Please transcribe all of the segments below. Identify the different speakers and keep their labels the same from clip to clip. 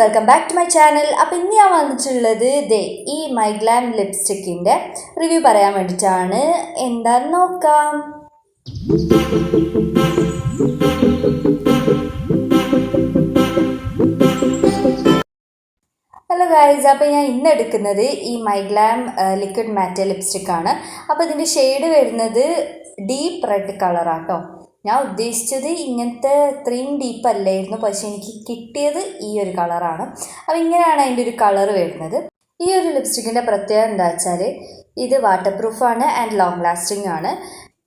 Speaker 1: Welcome back to my channel അപ്പോൾ ഇന്ന് ഞാൻ വന്നിട്ടുള്ളത് ദേ ഈ മൈ ഗ്ലാം ലിപ്സ്റ്റിക്കിന്റെ റിവ്യൂ പറയാൻ വേണ്ടിയിട്ടാണ്. എന്താന്ന് നോക്കാം. ഹലോ ഗൈസ് അപ്പോൾ ഞാൻ ഇന്ന് എടുക്കുന്നത് ഈ മൈ ഗ്ലാം ലിക്വിഡ് മാറ്റ് ലിപ്സ്റ്റിക്കാണ് അപ്പോൾ ഇതിന്റെ ഷെയ്ഡ് വരുന്നത് ഡീപ്പ് റെഡ് കളറാട്ടോ ഞാൻ ഉദ്ദേശിച്ചത് ഇങ്ങനത്തെ ഇത്രയും ഡീപ്പ് അല്ലായിരുന്നു. പക്ഷെ എനിക്ക് കിട്ടിയത് ഈ ഒരു കളറാണ് അപ്പോൾ ഇങ്ങനെയാണ് അതിന്റെ ഒരു കളർ വരുന്നത്. ഈ ഒരു ലിപ്സ്റ്റിക്കിന്റെ പ്രത്യേകത എന്താ വെച്ചാൽ ഇത് വാട്ടർ പ്രൂഫാണ് ആൻഡ് ലോങ് ലാസ്റ്റിംഗ് ആണ്.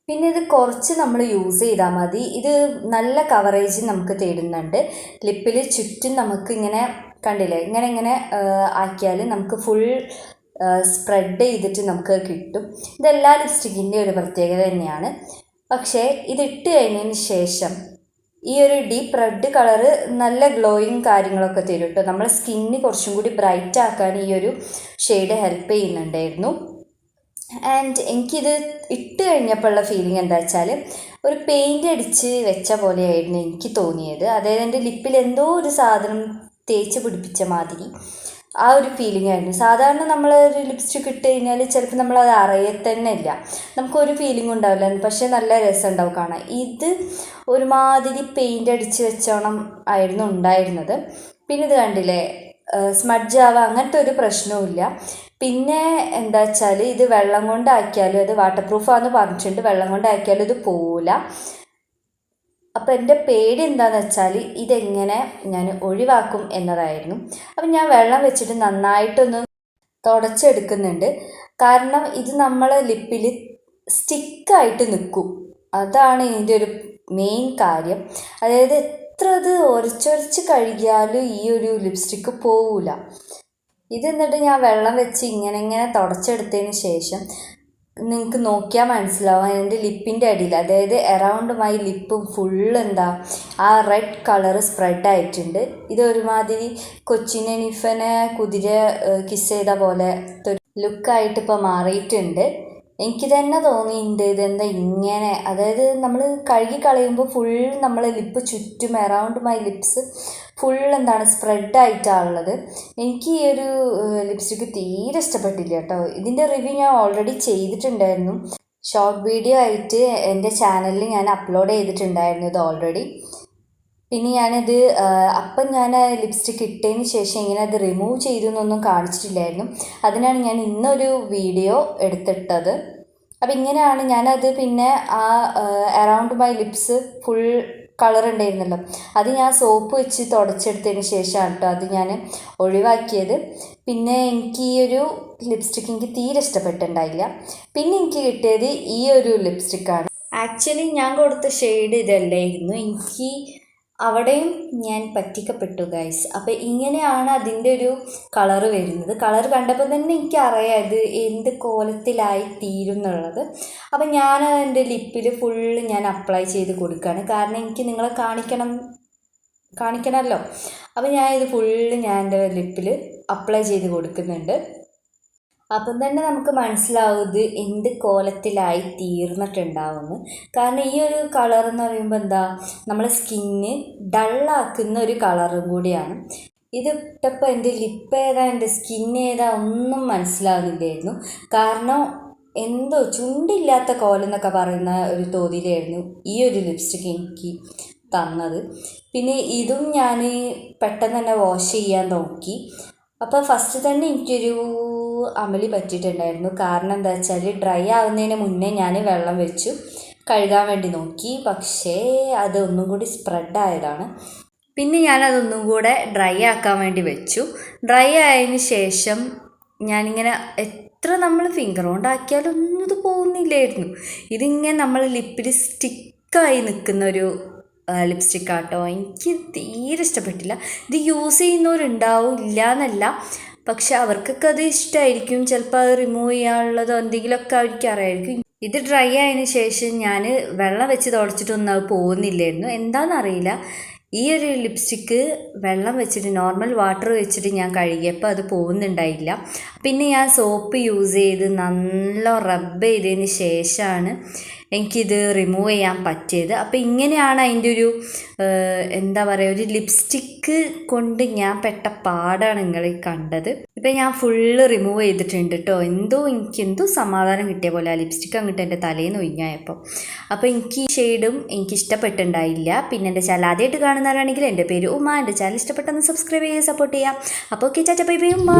Speaker 1: പിന്നെ ഇത് കുറച്ച് നമ്മൾ യൂസ് ചെയ്താൽ മതി. ഇത് നല്ല കവറേജ് നമുക്ക് തേടുന്നുണ്ട്. ലിപ്പിൽ ചുറ്റും നമുക്ക് ഇങ്ങനെ കണ്ടില്ലേ? ഇങ്ങനെ ഇങ്ങനെ ആക്കിയാൽ നമുക്ക് ഫുൾ സ്പ്രെഡ് ചെയ്തിട്ട് നമുക്ക് കിട്ടും. ഇതെല്ലാ ലിപ്സ്റ്റിക്കിന്റെ ഒരു പ്രത്യേകത തന്നെയാണ്. പക്ഷേ ഇതിട്ട് കഴിഞ്ഞതിന് ശേഷം ഈ ഒരു ഡീപ്പ് റെഡ് കളറ് നല്ല ഗ്ലോയിങ് കാര്യങ്ങളൊക്കെ തരും കേട്ടോ നമ്മളെ സ്കിന്നിന് കുറച്ചും കൂടി ബ്രൈറ്റ് ആക്കാൻ ഈ ഒരു ഷെയ്ഡ് ഹെൽപ്പ് ചെയ്യുന്നുണ്ടായിരുന്നു. ആൻഡ് എനിക്കിത് ഇട്ട് കഴിഞ്ഞപ്പോഴുള്ള ഫീലിംഗ് എന്താ വെച്ചാൽ ഒരു പെയിന്റ് അടിച്ച് വെച്ച പോലെയായിരുന്നു എനിക്ക് തോന്നിയത്. അതായത് എന്റെ ലിപ്പിൽ എന്തോ ഒരു സാധനം തേച്ച് പിടിപ്പിച്ച മാതിരി. ആ ഒരു ഫീലിംഗ് ആയിരുന്നു. സാധാരണ നമ്മൾ ഒരു ലിപ്സ്റ്റിക് ഇട്ട് കഴിഞ്ഞാൽ ചിലപ്പോൾ നമ്മളത് അറിയത്തന്നെ ഇല്ല നമുക്കൊരു ഫീലിംഗ് ഉണ്ടാവില്ല പക്ഷേ നല്ല രസം ഉണ്ടാവും കാണാൻ. ഇത് ഒരുമാതിരി പെയിന്റ് അടിച്ച് വെച്ചോണം ആയിരുന്നു ഉണ്ടായിരുന്നത്. പിന്നെ ഇത് കണ്ടില്ലേ? സ്മഡ്ജ് ആവുക അങ്ങനത്തെ ഒരു പ്രശ്നവുമില്ല പിന്നെ എന്താ വെച്ചാൽ ഇത് വെള്ളം കൊണ്ടാക്കിയാലും അത് വാട്ടർ പ്രൂഫാന്ന് പറഞ്ഞിട്ടുണ്ട്. വെള്ളം കൊണ്ടാക്കിയാലും ഇത് പോവില്ല അപ്പോൾ എന്റെ പേടി എന്താണെന്ന് വെച്ചാൽ ഇതെങ്ങനെ ഞാൻ ഒഴിവാക്കും എന്നതായിരുന്നു. അപ്പം ഞാൻ വെള്ളം വെച്ചിട്ട് നന്നായിട്ടൊന്ന് തുടച്ചെടുക്കുന്നുണ്ട്. കാരണം ഇത് നമ്മളെ ലിപ്പിൽ സ്റ്റിക്കായിട്ട് നിൽക്കും. അതാണ് ഇതിന്റെ ഒരു മെയിൻ കാര്യം. അതായത് എത്ര ഇത് ഉരച്ചൊരച്ച് കഴുകിയാലും ഈ ഒരു ലിപ്സ്റ്റിക്ക് പോവില്ല ഇത് എന്നിട്ട് ഞാൻ വെള്ളം വെച്ച് ഇങ്ങനെ ഇങ്ങനെ തുടച്ചെടുത്തതിന് ശേഷം നിങ്ങൾക്ക് നോക്കിയാൽ മനസ്സിലാവും. എന്റെ ലിപ്പിന്റെ അടിയിൽ അതായത് അറൗണ്ട് മൈ ലിപ്പും ഫുൾ എന്താ ആ റെഡ് കളർ സ്പ്രെഡ് ആയിട്ടുണ്ട്. ഇത് ഒരുമാതിരി കൊച്ചിനെ നിഫനെ കുതിര കിസ് ചെയ്ത പോലെ ലുക്കായിട്ട് ഇപ്പോൾ മാറിയിട്ടുണ്ട്. എനിക്ക് തന്നെ തോന്നിയിട്ടുണ്ട് ഇതെന്താ ഇങ്ങനെ അതായത് നമ്മൾ കഴുകി കളയുമ്പോൾ ഫുൾ നമ്മൾ ലിപ്പ് ചുറ്റും അറൗണ്ട് മൈ ലിപ്സ് ഫുൾ എന്താണ് സ്പ്രെഡ് ആയിട്ടാണുള്ളത് എനിക്ക് ഈ ഒരു ലിപ്സ്റ്റിക്ക് തീരെ ഇഷ്ടപ്പെട്ടില്ല കേട്ടോ. ഇതിന്റെ റിവ്യൂ ഞാൻ ഓൾറെഡി ചെയ്തിട്ടുണ്ടായിരുന്നു. ഷോർട്ട് വീഡിയോ ആയിട്ട് എന്റെ ചാനലിൽ ഞാൻ അപ്ലോഡ് ചെയ്തിട്ടുണ്ടായിരുന്നു ഇത് ഓൾറെഡി പിന്നെ ഞാനത് അപ്പം ഞാൻ ലിപ്സ്റ്റിക്ക് ഇട്ടതിന് ശേഷം ഇങ്ങനെ അത് റിമൂവ് ചെയ്തു എന്നൊന്നും കാണിച്ചിട്ടില്ലായിരുന്നു. അതിനാണ് ഞാൻ ഇന്നൊരു വീഡിയോ എടുത്തിട്ടത്. അപ്പം ഇങ്ങനെയാണ് ഞാനത് പിന്നെ ആ around my lips full colour ഉണ്ടായിരുന്നല്ലോ. അത് ഞാൻ സോപ്പ് വെച്ച് തുടച്ചെടുത്തതിന് ശേഷമാണ് കേട്ടോ അത് ഞാൻ ഒഴിവാക്കിയത്. പിന്നെ എനിക്ക് ഈ ഒരു ലിപ്സ്റ്റിക്ക് എനിക്ക് തീരെ ഇഷ്ടപ്പെട്ടിട്ടുണ്ടായില്ല. പിന്നെ എനിക്ക് കിട്ടിയത് ഈ ഒരു ലിപ്സ്റ്റിക്കാണ് ആക്ച്വലി ഞാൻ കൊടുത്ത ഷെയ്ഡ് ഇതല്ലായിരുന്നു. എനിക്ക് അവിടെയും ഞാൻ പറ്റിക്കപ്പെട്ടു ഗൈസ് അപ്പോൾ ഇങ്ങനെയാണ് അതിന്റെ ഒരു കളറ് വരുന്നത്. കളർ കണ്ടപ്പോൾ തന്നെ എനിക്കറിയാം ഇത് എന്ത് കോലത്തിലായി തീരും എന്നുള്ളത് അപ്പം ഞാൻ എന്റെ ലിപ്പിൽ ഫുള്ള് ഞാൻ അപ്ലൈ ചെയ്ത് കൊടുക്കുകയാണ് കാരണം എനിക്ക് നിങ്ങളെ കാണിക്കണം കാണിക്കണമല്ലോ. അപ്പോൾ ഞാൻ ഇത് ഫുള്ള് ഞാൻ എന്റെ ലിപ്പിൽ അപ്ലൈ ചെയ്ത് കൊടുക്കുന്നുണ്ട്. അപ്പം തന്നെ നമുക്ക് മനസ്സിലാവും ഇത് എന്ത് കോലത്തിലായി തീർന്നിട്ടുണ്ടാവുമെന്ന് കാരണം ഈ ഒരു കളർ എന്ന് പറയുമ്പോൾ എന്താ നമ്മളെ സ്കിന്ന് ഡള്ളാക്കുന്ന ഒരു കളറും കൂടിയാണ്. ഇതിട്ടപ്പോൾ എന്റെ ലിപ്പ് ഏതാ എന്റെ സ്കിൻ ഏതാ ഒന്നും മനസ്സിലാവുന്നില്ലായിരുന്നു. കാരണം എന്തോ ചുണ്ടില്ലാത്ത കോലം എന്നൊക്കെ പറയുന്ന ഒരു തോതിലായിരുന്നു ഈ ഒരു ലിപ്സ്റ്റിക്ക് എനിക്ക് തന്നത്. പിന്നെ ഇതും ഞാൻ പെട്ടെന്ന് തന്നെ വാഷ് ചെയ്യാൻ നോക്കി. അപ്പോൾ ഫസ്റ്റ് തന്നെ എനിക്കൊരു അമളി പറ്റിയിട്ടുണ്ടായിരുന്നു. കാരണം എന്താ വെച്ചാൽ ഡ്രൈ ആവുന്നതിന് മുന്നേ ഞാൻ വെള്ളം വെച്ചു. കഴുകാൻ വേണ്ടി നോക്കി. പക്ഷേ അത് ഒന്നും കൂടി സ്പ്രെഡ് ആയതാണ്. പിന്നെ ഞാനതൊന്നും കൂടെ ഡ്രൈ ആക്കാൻ വേണ്ടി വെച്ചു. ഡ്രൈ ആയതിന് ശേഷം ഞാനിങ്ങനെ എത്ര നമ്മൾ ഫിംഗർ കൊണ്ടാക്കിയാലും ഒന്നും ഇത് പോകുന്നില്ലായിരുന്നു. ഇതിങ്ങനെ നമ്മൾ ലിപ്പിൽ സ്റ്റിക്കായി നിൽക്കുന്ന ഒരു ലിപ്സ്റ്റിക് എനിക്ക് തീരെ ഇഷ്ടപ്പെട്ടില്ല. ഇത് യൂസ് ചെയ്യുന്നവരുണ്ടാവും ഇല്ല എന്നല്ല പക്ഷെ അവർക്കൊക്കെ അത് ഇഷ്ടമായിരിക്കും ചിലപ്പോൾ അത് റിമൂവ് ചെയ്യാനുള്ളതോ എന്തെങ്കിലുമൊക്കെ അവർക്ക് അറിയായിരിക്കും. ഇത് ഡ്രൈ ആയതിനു ശേഷം ഞാൻ വെള്ളം വെച്ച് തുടച്ചിട്ടൊന്നും അത് പോകുന്നില്ലായിരുന്നു. എന്താണെന്നറിയില്ല ഈ ഒരു ലിപ്സ്റ്റിക്ക് വെള്ളം വെച്ചിട്ട് നോർമൽ വാട്ടർ വെച്ചിട്ട് ഞാൻ കഴുകിയപ്പോൾ അത് പോകുന്നുണ്ടായില്ല. പിന്നെ ഞാൻ സോപ്പ് യൂസ് ചെയ്ത് നല്ല റബ്ബ് ചെയ്തതിന് ശേഷമാണ് എനിക്കിത് റിമൂവ് ചെയ്യാൻ പറ്റിയത്. അപ്പോൾ ഇങ്ങനെയാണ് അതിന്റെ ഒരു എന്താ പറയുക ഒരു ലിപ്സ്റ്റിക്ക് കൊണ്ട് ഞാൻ പെട്ട പാടാണ് നിങ്ങൾ കണ്ടത്. ഇപ്പം ഞാൻ ഫുള്ള് റിമൂവ് ചെയ്തിട്ടുണ്ട് കേട്ടോ എന്തോ എനിക്ക് എന്തോ സമാധാനം കിട്ടിയ പോലെ ആ ലിപ്സ്റ്റിക്ക് അങ്ങോട്ട് എന്റെ തലേന്ന് ഒഴിഞ്ഞായപ്പോൾ അപ്പോൾ എനിക്ക് ഈ ഷെയ്ഡും എനിക്ക് ഇഷ്ടപ്പെട്ടുണ്ടായില്ല പിന്നെ എന്റെ ചാനൽ ആദ്യമായിട്ട് കാണുന്നവരാണെങ്കിൽ എന്റെ പേര് ഉമ്മ എന്റെ ചാനൽ ഇഷ്ടപ്പെട്ടെന്ന് സബ്സ്ക്രൈബ് ചെയ്യുക സപ്പോർട്ട് ചെയ്യാം. അപ്പോൾ ഓക്കെ ചാച്ച ബൈ ബൈ ഉമ്മ.